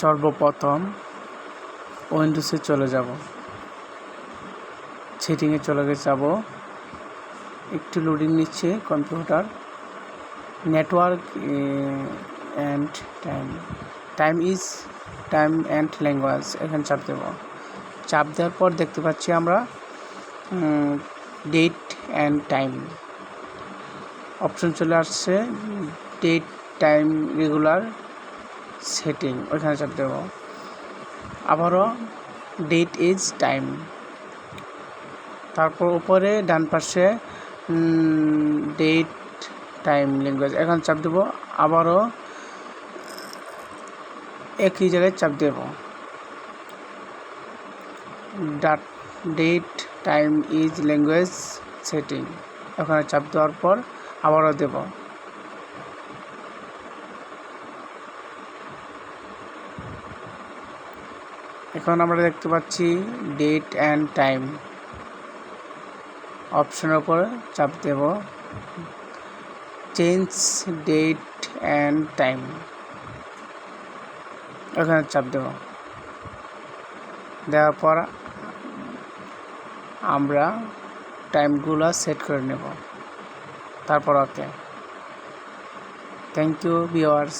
সর্বপ্রথম উইন্ডোজে চলে যাব। সেটিংয়ে চলে গেছে যাব। একটু লোডিং নিচ্ছে computer. Network and time time is time and language এখানে চাপ দেব। চাপ দেওয়ার পর দেখতে পাচ্ছি আমরা ডেট অ্যান্ড টাইম অপশন চলে আসছে। ডেট টাইম রেগুলার সেটিং ওইখানে চাপ দেব। আবারও ডেট ইজ টাইম তারপর উপরে ডান পাশে ডেট টাইম ল্যাঙ্গুয়েজ এখন চাপ দেব। আবারও একই জায়গায় চাপ দেব। ডাট date time is language setting ওখানে চাপ দেওয়ার পর আবারও দেব। এখন আমরা দেখতে পাচ্ছি ডেট অ্যান্ড টাইম অপশনের উপর চাপ দেব। চেঞ্জ ডেট অ্যান্ড টাইম ওখানে চাপ দেব। দেওয়ার পর আমরা টাইমগুলো সেট করে নেব। তারপর ওকে থ্যাংক ইউ ভিওয়ার্স